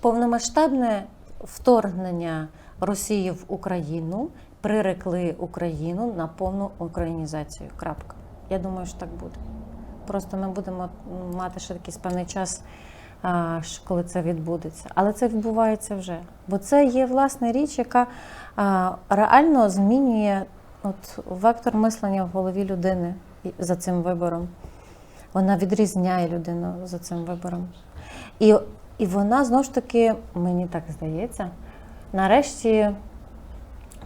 Повномасштабне вторгнення Росії в Україну прирекли Україну на повну українізацію. Крапка. Я думаю, що так буде. Просто ми будемо мати ще якийсь певний час, коли це відбудеться. Але це відбувається вже. Бо це є власне річ, яка реально змінює от, вектор мислення в голові людини за цим вибором. Вона відрізняє людину за цим вибором. І, і вона знову ж таки, мені так здається, нарешті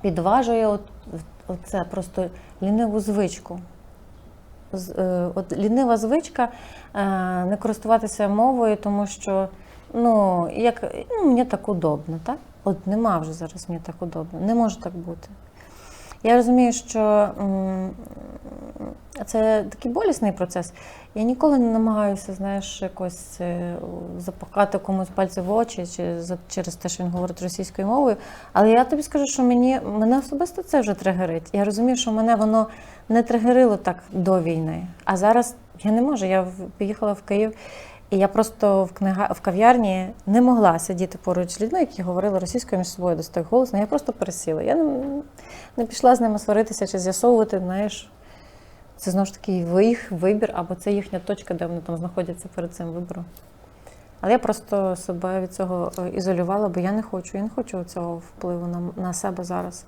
підважує от, оце просто ліниву звичку. Е, От лінива звичка е, не користуватися мовою, тому що ну, як, ну, мені так удобно, так? От нема вже зараз мені так удобно. Не може так бути. Я розумію, що це такий болісний процес. Я ніколи не намагаюся, знаєш, якось е, запахати комусь пальці в очі чи за- через те, що він говорить російською мовою. Але я тобі скажу, що мені мене особисто це вже тригерить. Я розумію, що мене воно не тригерило так до війни. А зараз я не можу. Я поїхала в Київ. І я просто в книга в кав'ярні не могла сидіти поруч з людьми, які говорили російською між собою досить так голосно. Я просто пересіла. Я не, не пішла з ними сваритися чи з'ясовувати, знаєш, це знову ж таки їх вибір, або це їхня точка, де вони там знаходяться перед цим вибором. Але я просто себе від цього е, ізолювала, бо я не хочу. Я не хочу цього впливу на, на себе зараз.